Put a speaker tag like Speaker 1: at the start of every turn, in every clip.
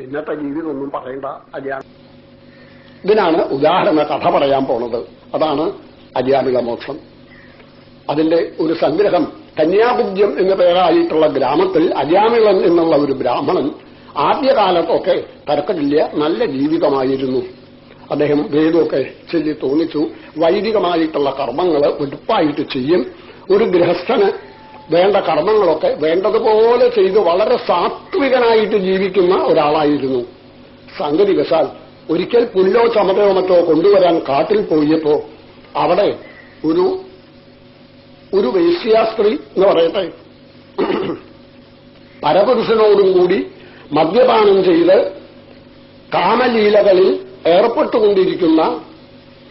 Speaker 1: പിന്നത്തെ ജീവിതമൊന്നും പറയണ്ട അജാമി ഇതിനാണ് ഉദാഹരണ കഥ പറയാൻ പോണത്. അതാണ് അജ്ഞാനിക മോക്ഷം. അതിന്റെ ഒരു സംഗ്രഹം കന്യാപുജ്യം എന്ന പേരായിട്ടുള്ള ഗ്രാമത്തിൽ അജാമിളൻ എന്നുള്ള ഒരു ബ്രാഹ്മണൻ ആദ്യകാലത്തൊക്കെ തർക്കമില്ല നല്ല ജീവിതമായിരുന്നു. അദ്ദേഹം വേദമൊക്കെ ചൊല്ലി തോന്നിച്ചു. വൈദികമായിട്ടുള്ള കർമ്മങ്ങൾ വെടുപ്പായിട്ട് ചെയ്യും. ഒരു ഗൃഹസ്ഥന് വേണ്ട കർമ്മങ്ങളൊക്കെ വേണ്ടതുപോലെ ചെയ്ത് വളരെ സാത്വികനായിട്ട് ജീവിക്കുന്ന ഒരാളായിരുന്നു. സംഗതി വശാൽ ഒരിക്കൽ പുല്ലോ ചമതയോ മറ്റോ കൊണ്ടുവരാൻ കാട്ടിൽ പോയപ്പോ അവിടെ ഒരു ഒരു വേശ്യാസ്ത്രീ എന്ന് പറയട്ടെ. പരപുരുഷനോടും കൂടി മദ്യപാനം ചെയ്ത് കാമലീലകളിൽ ഏർപ്പെട്ടുകൊണ്ടിരിക്കുന്ന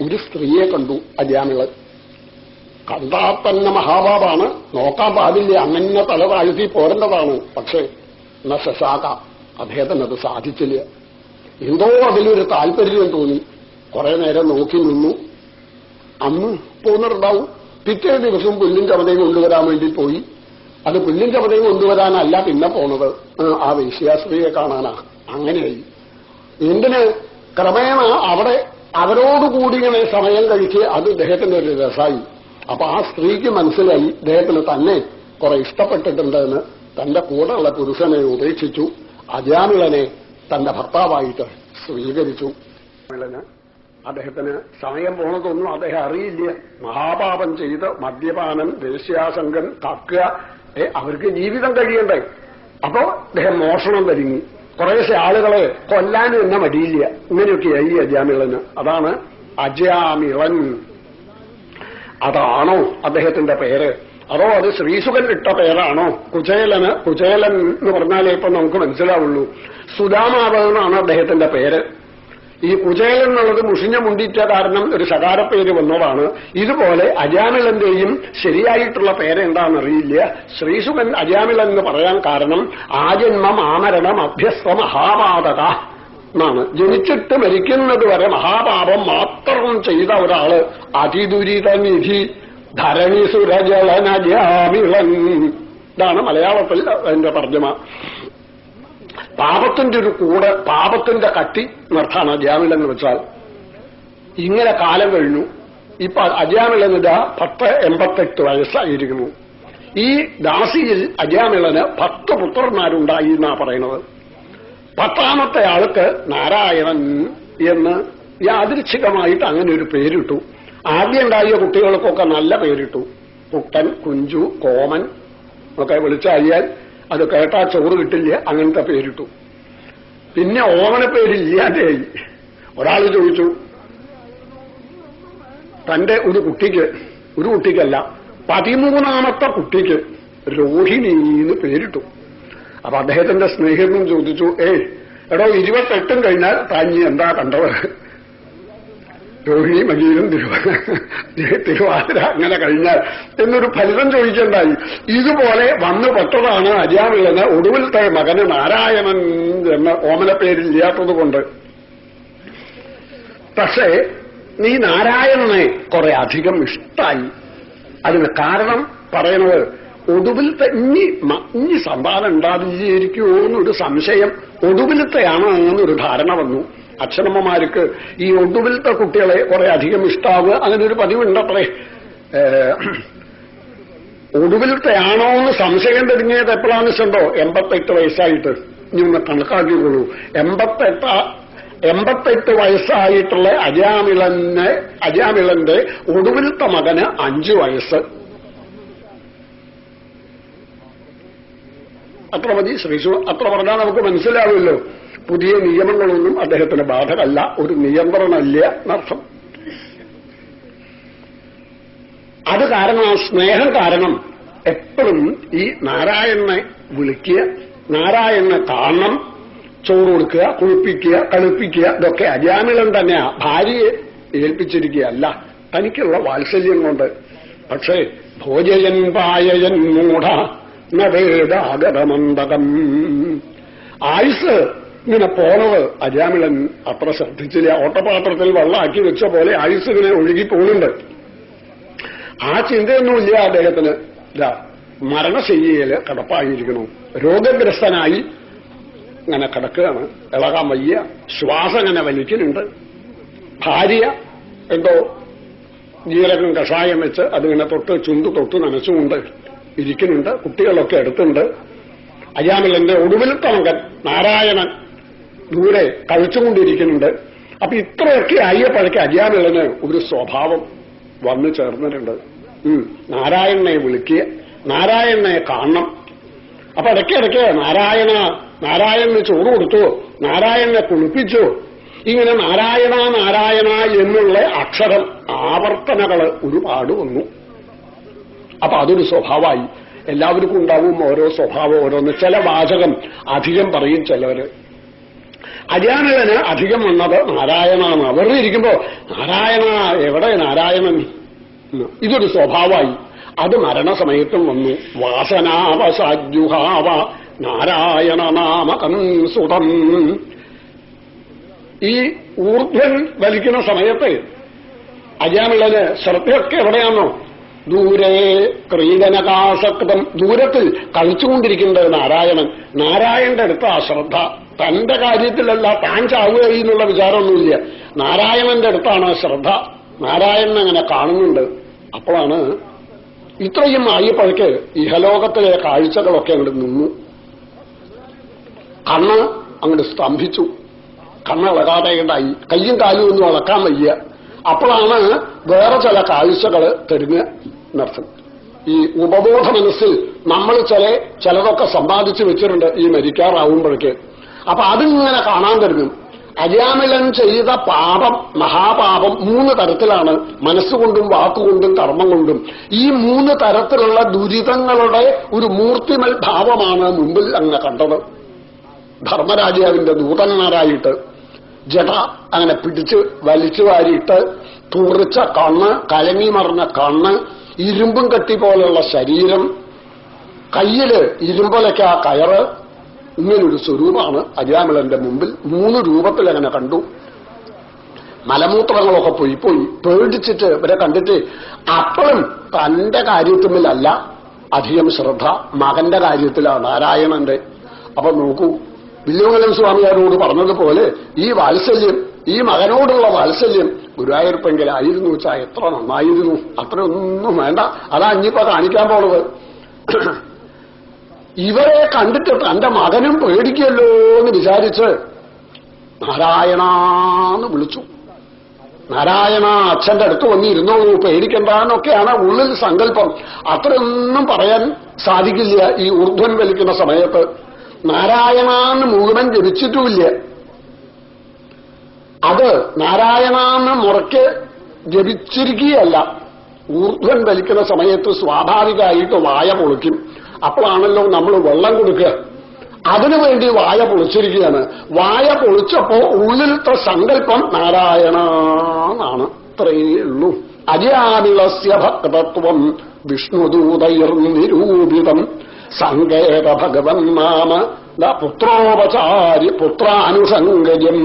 Speaker 1: ഒരു സ്ത്രീയെ കണ്ടു അജാമിളൻ. കണ്ടാൽ തന്നെ നോക്കാൻ പാടില്ല. അങ്ങനെ തല താഴ്ത്തി പോരേണ്ടതാണ്. പക്ഷേ എന്ന ശശാക അദ്ദേഹത്തിന് അത് സാധിച്ചില്ല. എന്തോ അതിലൊരു താല്പര്യം തോന്നി. കുറെ നേരം നോക്കി നിന്നു. അന്ന് പോകുന്നുണ്ടാവും പിറ്റേ ദിവസം പുല്ലിൻ ചമതയും കൊണ്ടുവരാൻ വേണ്ടി പോയി. അത് പുല്ലിൻ ചമതയും കൊണ്ടുവരാനല്ല പിന്നെ പോണത്. ആ വൈശ്യാശ്രീയെ കാണാനാ. അങ്ങനെയായി. എന്തിന്? ക്രമേണ അവിടെ അവരോടുകൂടി ഇങ്ങനെ സമയം കഴിച്ച് അത് ഇദ്ദേഹത്തിന്റെ ഒരു രസമായി അപ്പൊ ആ സ്ത്രീക്ക് മനസ്സിലായി ഇദ്ദേഹത്തിന് തന്നെ കുറെ ഇഷ്ടപ്പെട്ടിട്ടുണ്ടെന്ന് തന്റെ കൂടെയുള്ള പുരുഷനെ ഉപേക്ഷിച്ചു. അജാമിളനെ തന്റെ ഭർത്താവായിട്ട് സ്വീകരിച്ചു. അദ്ദേഹത്തിന് സമയം പോണതൊന്നും അദ്ദേഹം അറിയില്ല. മഹാപാപം ചെയ്ത് മദ്യപാനം ദേശീയാശങ്കൻ കക്കുക ഏ അവർക്ക് ജീവിതം കഴിയണ്ടേ? അപ്പോ അദ്ദേഹം മോഷണം തരുങ്ങി കുറേശ്ശെ ആളുകളെ കൊല്ലാനും എന്നെ മടിയില്ല. ഇങ്ങനെയൊക്കെയായി അജാമിളന്. അതാണ് അജാമിളൻ അതാണോ അദ്ദേഹത്തിന്റെ പേര്? അതോ അത് ശ്രീസുഖൻ ഇട്ട പേരാണോ? കുചേലന് കുചേലൻ എന്ന് പറഞ്ഞാലേ ഇപ്പൊ നമുക്ക് മനസ്സിലാവുള്ളൂ. സുധാമാവെന്നാണ് അദ്ദേഹത്തിന്റെ പേര്. ഈ കുചേലൻ എന്നുള്ളത് മുഷിഞ്ഞ മുണ്ടിറ്റ കാരണം ഒരു ശകാരപ്പേര് വന്നതാണ്. ഇതുപോലെ അജാമിളന്റെയും ശരിയായിട്ടുള്ള പേരെന്താണെന്നറിയില്ല. ശ്രീസുഖൻ അജാമിളൻ എന്ന് പറയാൻ കാരണം ആജന്മം ആമരണം അഭ്യസ്ത മഹാപാതക എന്നാണ് ജനിച്ചിട്ട് മരിക്കുന്നത് വരെ മഹാപാപം മാത്രം ചെയ്ത ഒരാൾ അതിദുരിത നിധി ധരണി സുരജളനജാമിളൻ ഇതാണ് മലയാളത്തിൽ അതിന്റെ തർജമ. പാപത്തിന്റെ ഒരു കൂട് പാപത്തിന്റെ കട്ടി എന്നർത്ഥാണ് എന്ന് വെച്ചാൽ. ഇങ്ങനെ കാലം കഴിഞ്ഞു. ഇപ്പൊ അജാമിളനിത പത്ത് എൺപത്തെട്ട് വയസ്സായിരിക്കുന്നു. ഈ ദാസിയിൽ അജാമിളന് പത്ത് പുത്രന്മാരുണ്ടായി എന്നാ പറയുന്നത്. പത്താമത്തെ ആൾക്ക് നാരായണൻ എന്ന് യാദൃച്ഛികമായിട്ട് അങ്ങനെ ഒരു പേരിട്ടു. ആദ്യം ഉണ്ടായ കുട്ടികൾക്കൊക്കെ നല്ല പേരിട്ടു. കുട്ടൻ കുഞ്ചു കോമൻ ഒക്കെ വിളിച്ചായാൽ അത് കേട്ടാ ചോറ് കിട്ടില്ല അങ്ങനത്തെ പേരിട്ടു. പിന്നെ ഓമന പേരില്ലാതെയായി ഒരാൾ ചോദിച്ചു തന്റെ ഒരു കുട്ടിക്ക് ഒരു കുട്ടിക്കല്ല പതിമൂന്നാമത്തെ കുട്ടിക്ക് രോഹിണി എന്ന് പേരിട്ടു. അപ്പൊ അദ്ദേഹത്തിന്റെ സ്നേഹിതനും ചോദിച്ചു ഏയ് എടോ ഇരുപത്തെട്ടും കഴിഞ്ഞാൽ താഞ്ഞി എന്താ കണ്ടത് രോഹിണി മകീരും തിരുവാതിര അങ്ങനെ കഴിഞ്ഞാൽ എന്നൊരു ഫലിതം ചോദിക്കേണ്ടായി. ഇതുപോലെ വന്നു പെട്ടതാണ് അജാമിളന് ഒടുവിലത്തെ മകന് നാരായണൻ എന്ന ഓമന പേരില്ലാത്തത് കൊണ്ട്. പക്ഷേ നീ നാരായണനെ കുറെ അധികം ഇഷ്ടായി. അതിന് കാരണം പറയുന്നത് ഒടുവിലത്തെ ഇനി ഇനി സന്താനം ഉണ്ടാവില്ലായിരിക്കുമോ എന്നൊരു സംശയം ഒടുവിലത്തെയാണ് എന്നൊരു ധാരണ വന്നു. അച്ഛനമ്മമാർക്ക് ഈ ഒടുവിലത്തെ കുട്ടികളെ കുറെ അധികം ഇഷ്ടാവുക അങ്ങനെ ഒരു പതിവുണ്ടത്രേ. ഒടുവിലത്തെ ആണോ എന്ന് സംശയം തുടങ്ങിയത് എപ്പോഴാണ് ചെണ്ടോ എൺപത്തെട്ട് വയസ്സായിട്ട്. ഇനി ഒന്ന് കണക്കാക്കിക്കൊള്ളൂ എൺപത്തെട്ട എൺപത്തെട്ട് വയസ്സായിട്ടുള്ള അജാമിളന് അജാമിളന്റെ ഒടുവിലത്തെ മകന് അഞ്ചു വയസ്സ്. അത്ര മതി ശ്രീശു അത്ര പറഞ്ഞാൽ നമുക്ക് മനസ്സിലാവുമല്ലോ. പുതിയ നിയമങ്ങളൊന്നും അദ്ദേഹത്തിന് ബാധകല്ല. ഒരു നിയന്ത്രണമല്ല എന്നർത്ഥം. അത് കാരണം ആ സ്നേഹം കാരണം എപ്പോഴും ഈ നാരായണനെ വിളിക്കുക നാരായണനെ കാണണം ചോറ് കൊടുക്കുക കുളിപ്പിക്കുക കളിപ്പിക്കുക ഇതൊക്കെ അജാമിളം തന്നെയാ. ഭാര്യയെ ഏൽപ്പിച്ചിരിക്കുകയല്ല. തനിക്കുള്ള വാത്സല്യം കൊണ്ട്. പക്ഷേ ഭോജയൻ പായയൻ മൂഢ. നവേദാഗതമന്തകം ആയുസ് ഇങ്ങനെ പോണത് അജാമിളൻ അത്ര ശ്രദ്ധിച്ചില്ല. ഓട്ടപാത്രത്തിൽ വെള്ളമാക്കി വെച്ച പോലെ ആയുസ് ഇങ്ങനെ ഒഴുകി പോകുന്നുണ്ട് ആ ചിന്തയൊന്നുമില്ല അദ്ദേഹത്തിന്. ഇതാ മരണശയ്യയിൽ കിടപ്പായിരിക്കണു രോഗഗ്രസ്തനായി ഇങ്ങനെ കിടക്കുകയാണ്. ഇളകാൻ വയ്യ. ശ്വാസം ഇങ്ങനെ വലിക്കുന്നുണ്ട്. ഭാര്യ എന്തോ ജീരകം കഷായം വെച്ച് അതിങ്ങനെ തൊട്ട് ചുണ്ട് തൊട്ട് നനച്ചുകൊണ്ട് ഇരിക്കുന്നുണ്ട് കുട്ടികളൊക്കെ അടുത്തുണ്ട് അയ്യാമിലന്റെ ഒടുവിലത്തെ മകൻ നാരായണൻ ദൂരെ കഴിച്ചുകൊണ്ടിരിക്കുന്നുണ്ട്. അപ്പൊ ഇത്രയൊക്കെ ആയപ്പോഴേക്ക് അയ്യാമിളന് ഒരു സ്വഭാവം വന്നു ചേർന്നിട്ടുണ്ട്. നാരായണനെ വിളിക്കുക നാരായണനെ കാണണം. അപ്പൊ ഇടയ്ക്ക് ഇടയ്ക്ക് നാരായണ നാരായണന് ചോറ് കൊടുത്തു നാരായണനെ കുളിപ്പിച്ചു. ഇങ്ങനെ നാരായണ നാരായണ എന്നുള്ള അക്ഷരം ആവർത്തനകൾ ഒരുപാട് വന്നു. അപ്പൊ അതൊരു സ്വഭാവമായി. എല്ലാവർക്കും ഉണ്ടാവും ഓരോ സ്വഭാവം ഓരോന്ന്. ചില വാചകം അധികം പറയും ചിലവര്. അരിയാനുള്ളതിന് അധികം വന്നത് നാരായണാണ്. വെറുതെ ഇരിക്കുമ്പോ നാരായണ എവിടെ നാരായണൻ. ഇതൊരു സ്വഭാവമായി. അത് മരണസമയത്തും വന്നു. വാസനാവസാജുഹാവ നാരായണ നാമകം സുതം ഈ ഊർധ്വൻ വലിക്കുന്ന സമയത്ത് അജാമിളന് ശ്രദ്ധയൊക്കെ എവിടെയാണോ ദൂരെ ക്രീഡനകാശകൃതം ദൂരത്തിൽ കളിച്ചുകൊണ്ടിരിക്കുന്നത് നാരായണൻ. നാരായണന്റെ അടുത്ത് ആ ശ്രദ്ധ. തന്റെ കാര്യത്തിലല്ല താൻ ചാവുകയായി എന്നുള്ള വിചാരമൊന്നുമില്ല. നാരായണന്റെ അടുത്താണ് ശ്രദ്ധ. നാരായണൻ അങ്ങനെ കാണുന്നുണ്ട്. അപ്പോഴാണ് ഇത്രയും ആയപ്പോഴേക്ക് ഇഹലോകത്തിലെ കാഴ്ചകളൊക്കെ അങ്ങോട്ട് നിന്നു. കണ്ണ് അങ്ങോട്ട് സ്തംഭിച്ചു. കണ്ണ് ഇളകാതെ ഉണ്ടായി കയ്യും കാലും ഒന്നും അളക്കാൻ വയ്യ. അപ്പോഴാണ് വേറെ ചില കാഴ്ചകൾ തെരഞ്ഞ് നടത്തുന്നത്. ഈ ഉപബോധ മനസ്സിൽ നമ്മൾ ചില ചിലതൊക്കെ സമ്പാദിച്ചു വെച്ചിട്ടുണ്ട് ഈ മരിക്കാറാവുമ്പോഴേക്ക്. അപ്പൊ അതിങ്ങനെ കാണാൻ തരുന്നു അജാമിലൻ ചെയ്ത പാപം മഹാപാപം മൂന്ന് തരത്തിലാണ്. മനസ്സുകൊണ്ടും വാക്കുകൊണ്ടും കർമ്മം കൊണ്ടും ഈ മൂന്ന് തരത്തിലുള്ള ദുരിതങ്ങളുടെ ഒരു മൂർത്തിമൽ ഭാവമാണ് മുമ്പിൽ അങ്ങ് കണ്ടത്. ധർമ്മരാജാവിന്റെ ദൂതന്മാരായിട്ട് ജട അങ്ങനെ പിടിച്ച് വലിച്ചു വാരിയിട്ട് തുറിച്ച കണ്ണ് കലങ്ങി മറിഞ്ഞ കണ്ണ് ഇരുമ്പും കട്ടി പോലെയുള്ള ശരീരം. കയ്യിൽ ഇരുമ്പലയ്ക്ക് ആ കയറ്. ഇങ്ങനൊരു സ്വരൂപമാണ് അജാമിളന്റെ മുമ്പിൽ. മൂന്ന് രൂപത്തിൽ അങ്ങനെ കണ്ടു. മലമൂത്രങ്ങളൊക്കെ പോയി പോയി പേടിച്ചിട്ട് ഇവരെ കണ്ടിട്ട് അപ്പോഴും തന്റെ കാര്യത്തിലല്ല അധികം ശ്രദ്ധ മകന്റെ കാര്യത്തിലാണ് നാരായണന്റെ. അപ്പൊ നോക്കൂ വില്ലുമംഗലം സ്വാമിയാരോട് പറഞ്ഞതുപോലെ ഈ വാത്സല്യം ഈ മകനോടുള്ള വാത്സല്യം ഗുരുവായൂർപ്പെങ്കിലായിരുന്നു വെച്ചാൽ എത്ര നന്നായിരുന്നു. അത്രയൊന്നും വേണ്ട. അതാ ഇനിയിപ്പോ കാണിക്കാൻ പോണത്. ഇവരെ കണ്ടിട്ട് തന്റെ മകനും പേടിക്കല്ലോ എന്ന് വിചാരിച്ച് നാരായണാന്ന് വിളിച്ചു. നാരായണ അച്ഛന്റെ അടുത്ത് വന്നിരുന്നോളൂ പേടിക്കണ്ടെന്നൊക്കെയാണ് ഉള്ളിൽ സങ്കല്പം. അത്രയൊന്നും പറയാൻ സാധിക്കില്ല ഈ ഊർധ്വൻ വലിക്കുന്ന സമയത്ത്. നാരായണാന്ന് മുഴുവൻ ജപിച്ചിട്ടുമില്ല. അത് നാരായണാന്ന് മുറയ്ക്ക് ജപിച്ചിരിക്കുകയല്ല. ഊർധ്വൻ വലിക്കുന്ന സമയത്ത് സ്വാഭാവികമായിട്ട് വായ പൊളിക്കും. അപ്പോഴാണല്ലോ നമ്മൾ വെള്ളം കൊടുക്കുക. അതിനുവേണ്ടി വായ പൊളിച്ചിരിക്കുകയാണ്. വായ പൊളിച്ചപ്പോ ഉള്ളിലത്തെ സങ്കല്പം നാരായണ എന്നാണ് ഇത്രയേ ഉള്ളൂ. അജാനിളസ്യ ഭക്തത്വം വിഷ്ണുദൂതൈർ നിരൂപിതം. സങ്കേത ഭഗവൻ നാമ പുത്രോപചാരി പുത്രാനുസംഗജം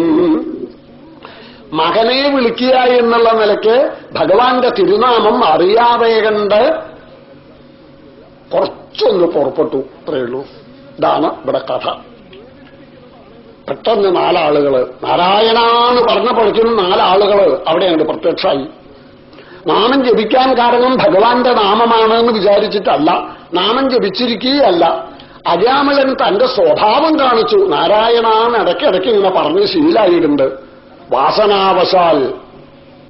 Speaker 1: മകനെ വിളിക്കുക എന്നുള്ള നിലയ്ക്ക് ഭഗവാന്റെ തിരുനാമം അറിയാതെ കണ്ട് കുറച്ചൊന്ന് പുറപ്പെട്ടു. അത്രയുള്ളൂ ഇതാണ് ഇവിടെ കഥ. പെട്ടെന്ന് നാലാളുകൾ. നാരായണാന്ന് പറഞ്ഞപ്പോഴേക്കും നാലാളുകൾ അവിടെയുണ്ട് പ്രത്യക്ഷമായി നാമം ജപിക്കാൻ കാരണം ഭഗവാന്റെ നാമമാണ് എന്ന് വിചാരിച്ചിട്ടല്ല. നാമം ജപിച്ചിരിക്കുകയല്ല. അജാമലൻ തന്റെ സ്വഭാവം കാണിച്ചു. നാരായണാന്ന് ഇടയ്ക്കിടയ്ക്ക് ഇങ്ങനെ പറഞ്ഞ് ശീലായിട്ടുണ്ട്. വാസനാവശാൽ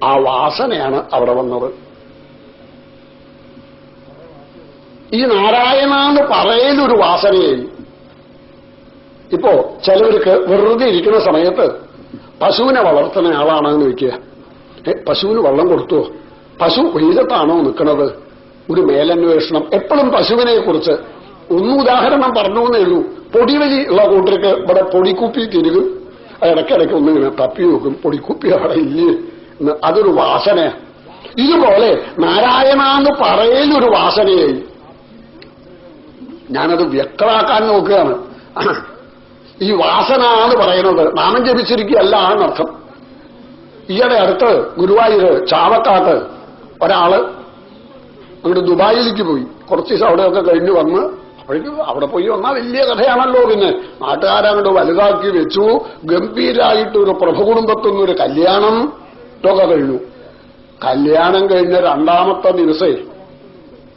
Speaker 1: ആ വാസനയാണ് അവിടെ വന്നത്. ഈ നാരായണ എന്ന് പറയലൊരു വാസനയായി. ഇപ്പോ ചിലവർക്ക് വെറുതെ ഇരിക്കുന്ന സമയത്ത് പശുവിനെ വളർത്തുന്ന ആളാണെന്ന് വയ്ക്കുക പശുവിന് വെള്ളം കൊടുത്തോ? പശു വെയിലത്താണോ നിൽക്കുന്നത് ഒരു മേലന്വേഷണം. എപ്പോഴും പശുവിനെ കുറിച്ച് ഒന്നും ഉദാഹരണം പറഞ്ഞു എന്നേ ഉള്ളൂ പൊടിവലി ഉള്ള കൂട്ടർക്ക് ഇവിടെ പൊടിക്കുപ്പി തിരികും. ഇടയ്ക്കിടയ്ക്ക് ഒന്നിങ്ങനെ തപ്പി നോക്കും. പൊടിക്കുപ്പി അവിടെ ഇല്ലേ അതൊരു വാസനയാണ് ഇതുപോലെ നാരായണ എന്ന് പറയലൊരു വാസനയായി. ഞാനത് വ്യക്തമാക്കാൻ നോക്കുകയാണ്. ഈ വാസന എന്ന് പറയുന്നത് നാമം ജപിച്ചിരിക്കുകയല്ല എന്നർത്ഥം. ഈയിടെ അടുത്ത് ഗുരുവായൂർ ചാവക്കാട്ട് ഒരാൾ അങ്ങോട്ട് ദുബായിലേക്ക് പോയി. കുറച്ച് ദിവസം അവിടെയൊക്കെ കഴിഞ്ഞ് വന്ന് അപ്പോഴേക്കും അവിടെ പോയി വന്നാൽ വലിയ കഥയാണല്ലോ പിന്നെ. നാട്ടുകാരങ്ങോട്ട് വലുതാക്കി വെച്ചു. ഗംഭീരായിട്ട് ഒരു പ്രഭുകുടുംബത്തിൽ ഒരു കല്യാണം തുക കഴിഞ്ഞു. കല്യാണം കഴിഞ്ഞ രണ്ടാമത്തെ ദിവസേ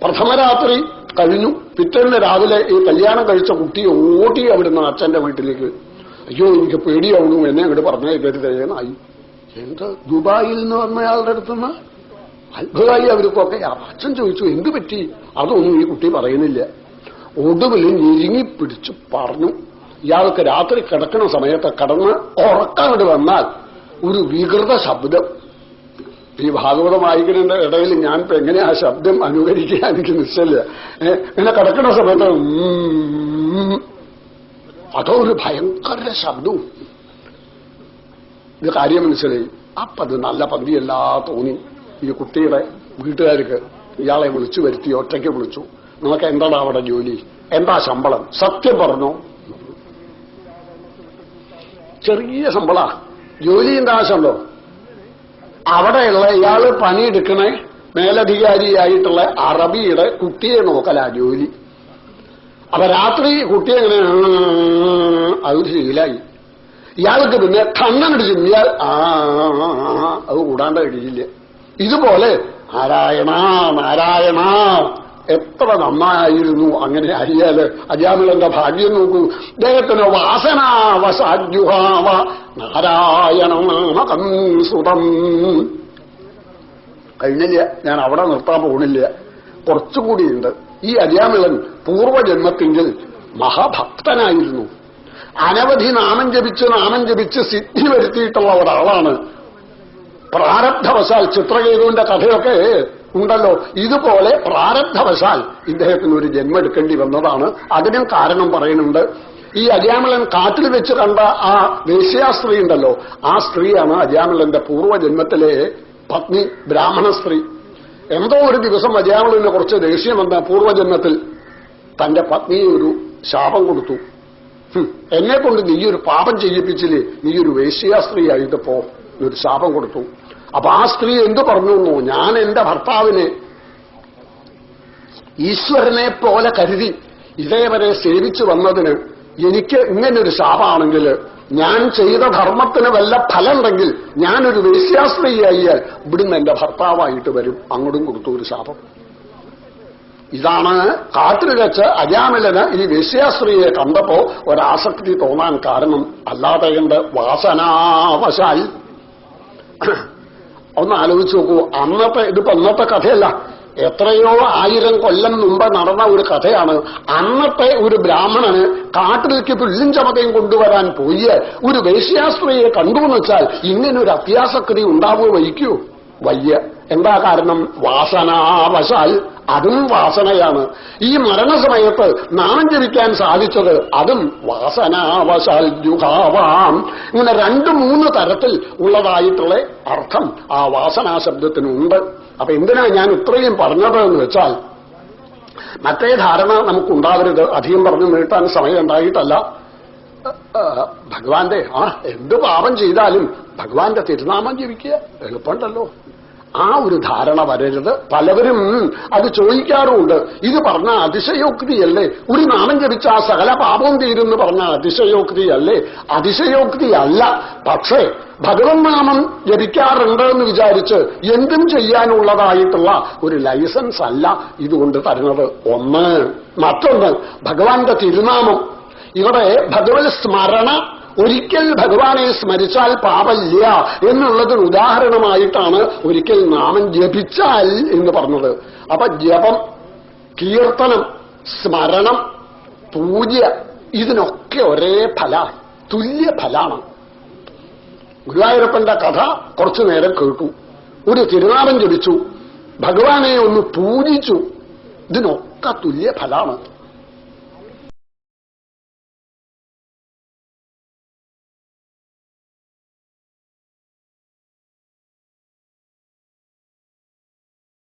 Speaker 1: പ്രഥമ രാത്രി കഴിഞ്ഞു. പിറ്റേന്ന് രാവിലെ ഈ കല്യാണം കഴിച്ച കുട്ടി ഓടി അവിടുന്ന് അച്ഛന്റെ വീട്ടിലേക്ക്. അയ്യോ എനിക്ക് പേടിയാവുന്നു. എന്നെ അങ്ങോട്ട് പറഞ്ഞേക്കരുതേന്നായി എന്താ ദുബായിൽ നിന്ന് വന്നയാളുടെ അടുത്തുനിന്ന് അത്ഭുതമായി അവർക്കൊക്കെ അച്ഛൻ ചോദിച്ചു എന്ത് പറ്റി? അതൊന്നും ഈ കുട്ടി പറയുന്നില്ല. ഒടുവിൽ ഞെരുങ്ങിപ്പിടിച്ച് പറഞ്ഞു ഇയാൾക്ക് രാത്രി കിടക്കുന്ന സമയത്ത് കടന്ന് ഉറക്കങ്ങോട്ട് വന്നാൽ ഒരു വികൃത ശബ്ദം. ഈ ഭാഗവതം വായിക്കുന്നതിന്റെ ഇടയിൽ ഞാൻ ഇപ്പൊ എങ്ങനെ ആ ശബ്ദം അനുകരിക്കുക എനിക്ക് നിശ്ചയില്ല ഇങ്ങനെ കിടക്കുന്ന സമയത്ത് അതോ ഒരു ഭയങ്കര ശബ്ദവും. ഇത് കാര്യം മനസ്സിലായി. അപ്പത് നല്ല പന്തിയല്ല തോന്നി. ഈ കുട്ടിയുടെ വീട്ടുകാർക്ക് ഇയാളെ വിളിച്ചു വരുത്തി ഒറ്റയ്ക്ക് വിളിച്ചു നിങ്ങൾക്ക് എന്താണ് അവിടെ ജോലി എന്താ ശമ്പളം സത്യം പറഞ്ഞു ചെറിയ ശമ്പള ജോലി എന്താ ആവശ്യമുണ്ടോ അവിടെയുള്ള ഇയാൾ പണിയെടുക്കണ മേലധികാരിയായിട്ടുള്ള അറബിയുടെ കുട്ടിയെ നോക്കലാ ജോലി അപ്പൊ രാത്രി കുട്ടി എങ്ങനെ അത് ശീലായി ഇയാൾക്ക് പിന്നെ കണ്ണടിച്ചു ഇയാൾ ആ അത് കൂടാണ്ട് കഴിയില്ല ഇതുപോലെ നാരായണ നാരായണ എത്ര നന്നായിരുന്നു അങ്ങനെ അയ്യാൽ അജാമിളന്റെ ഭാഗ്യം നോക്കൂ. അദ്ദേഹത്തിന് വാസനാവസാജുഹാവ നാരായണനാമകം സുതം. കഴിഞ്ഞില്ല ഞാൻ അവിടെ നിർത്താൻ പോണില്ല. കുറച്ചുകൂടിയുണ്ട്. ഈ അജാമിളൻ പൂർവജന്മത്തിങ്കിൽ മഹാഭക്തനായിരുന്നു. അനവധി നാമം ജപിച്ച് നാമം ജപിച്ച് സിദ്ധി വരുത്തിയിട്ടുള്ള ഒരാളാണ്. പ്രാരബ്ധവശാൽ ചിത്രകേതുവിന്റെ കഥയൊക്കെ ഉണ്ടല്ലോ. ഇതുപോലെ പ്രാരബ്ധവശാൽ ഇദ്ദേഹത്തിന് ഒരു ജന്മം എടുക്കേണ്ടി വന്നതാണ്. അതിനും കാരണം പറയുന്നുണ്ട്. ഈ അജാമിളൻ കാട്ടിൽ വെച്ച് കണ്ട ആ വേശ്യാ സ്ത്രീ ഉണ്ടല്ലോ. ആ സ്ത്രീയാണ് അജാമിളന്റെ പൂർവജന്മത്തിലെ പത്നി ബ്രാഹ്മണ സ്ത്രീ. എന്തോ ഒരു ദിവസം അജാമിളന് കുറച്ച് ദേഷ്യം വന്ന പൂർവജന്മത്തിൽ തന്റെ പത്നിയെ ഒരു ശാപം കൊടുത്തു. എന്നെ കൊണ്ട് നീ ഒരു പാപം ചെയ്യിപ്പിച്ചില്ലേ? നീ ഒരു വേശ്യാ സ്ത്രീ ആയിട്ട് പോ. ഒരു ശാപം കൊടുത്തു. അപ്പൊ ആ സ്ത്രീ എന്തു പറഞ്ഞു? ഞാൻ എന്റെ ഭർത്താവിനെ ഈശ്വരനെ പോലെ കരുതി ഇതേവരെ സേവിച്ചു വന്നതിന് എനിക്ക് ഇങ്ങനൊരു ശാപാണെങ്കിൽ ഞാൻ ചെയ്ത ധർമ്മത്തിന് വല്ല ഫലമുണ്ടെങ്കിൽ ഞാനൊരു വേശ്യാസ്ത്രീയായാൽ ഇവിടുന്ന് എന്റെ ഭർത്താവായിട്ട് വരും. അങ്ങോട്ടും കൊടുത്തു ഒരു ശാപം. ഇതാണ് കാട്ടിൽ വെച്ച് അജാമിലന് ഈ വേശ്യാസ്ത്രീയെ കണ്ടപ്പോ ഒരാസക്തി തോന്നാൻ കാരണം. അല്ലാതെ കണ്ട് വാസനാവശാൽ. ഒന്ന് ആലോചിച്ച് നോക്കൂ. അന്നത്തെ ഇതിപ്പോ അന്നത്തെ കഥയല്ല. എത്രയോ ആയിരം കൊല്ലം മുമ്പ് നടന്ന ഒരു കഥയാണ്. അന്നത്തെ ഒരു ബ്രാഹ്മണന് കാട്ടിലേക്ക് പുല്ലും ചമതയും കൊണ്ടുവരാൻ പോയി. ഒരു വേശ്യാസ്ത്രീയെ കണ്ടു എന്ന് വെച്ചാൽ ഇങ്ങനൊരു ഒരു അത്യാസക്തി ഉണ്ടാവുക വഹിക്കൂ വയ്യ. എന്താ കാരണം? വാസനാവശാൽ അതും വാസനയാണ്. ഈ മരണസമയത്ത് നാമം ജപിക്കാൻ സാധിച്ചത് അതും വാസനാവശാൽ ജുഹാവാം ഇങ്ങനെ രണ്ട് മൂന്ന് തരത്തിൽ ഉള്ളതായിട്ടുള്ള അർത്ഥം ആ വാസനാ ശബ്ദത്തിനുണ്ട് അപ്പൊ എന്തിനാ ഞാൻ ഇത്രയും പറഞ്ഞത് എന്ന് വെച്ചാൽ മറ്റേ ധാരണ നമുക്ക് നമുക്കുണ്ടാവരുത് അധികം പറഞ്ഞു നീട്ടാൻ സമയം ഉണ്ടായിട്ടല്ല. ഭഗവാന്റെ ആ എന്ത് പാപം ചെയ്താലും ഭഗവാന്റെ തിരുനാമം ജീവിക്കുക എളുപ്പമുണ്ടല്ലോ. ആ ഒരു ധാരണ വരരുത്. പലവരും അത് ചോദിക്കാറുമുണ്ട്. ഇത് പറഞ്ഞ അതിശയോക്തിയല്ലേ? ഒരു നാമം ജപിച്ച ആ സകല പാപവും തീരുന്ന് പറഞ്ഞ അതിശയോക്തിയല്ലേ? അതിശയോക്തിയല്ല. പക്ഷേ ഭഗവൻ നാമം ജപിക്കാറുണ്ട് എന്ന് വിചാരിച്ച് എന്തും ചെയ്യാനുള്ളതായിട്ടുള്ള ഒരു ലൈസൻസ് അല്ല ഇതുകൊണ്ട് തരുന്നത്. ഒന്ന്. മറ്റൊന്ന് ഭഗവാന്റെ തിരുനാമം. ഇവിടെ ഭഗവത് സ്മരണ ഒരിക്കൽ ഭഗവാനെ സ്മരിച്ചാൽ പാപമില്ല എന്നുള്ളതിന് ഉദാഹരണമായിട്ടാണ് ഒരിക്കൽ നാമം ജപിച്ചാൽ എന്ന് പറഞ്ഞത്. അപ്പൊ ജപം കീർത്തനം സ്മരണം പൂജ ഇതിനൊക്കെ ഒരേ ഫല തുല്യ ഫലാണ്. ഗുരുവായൂരപ്പന്റെ കഥ കുറച്ചു നേരം കേട്ടു. ഒരു തിരുനാമം ജപിച്ചു. ഭഗവാനെ ഒന്ന് പൂജിച്ചു. ഇതിനൊക്കെ തുല്യ ഫലാണ്.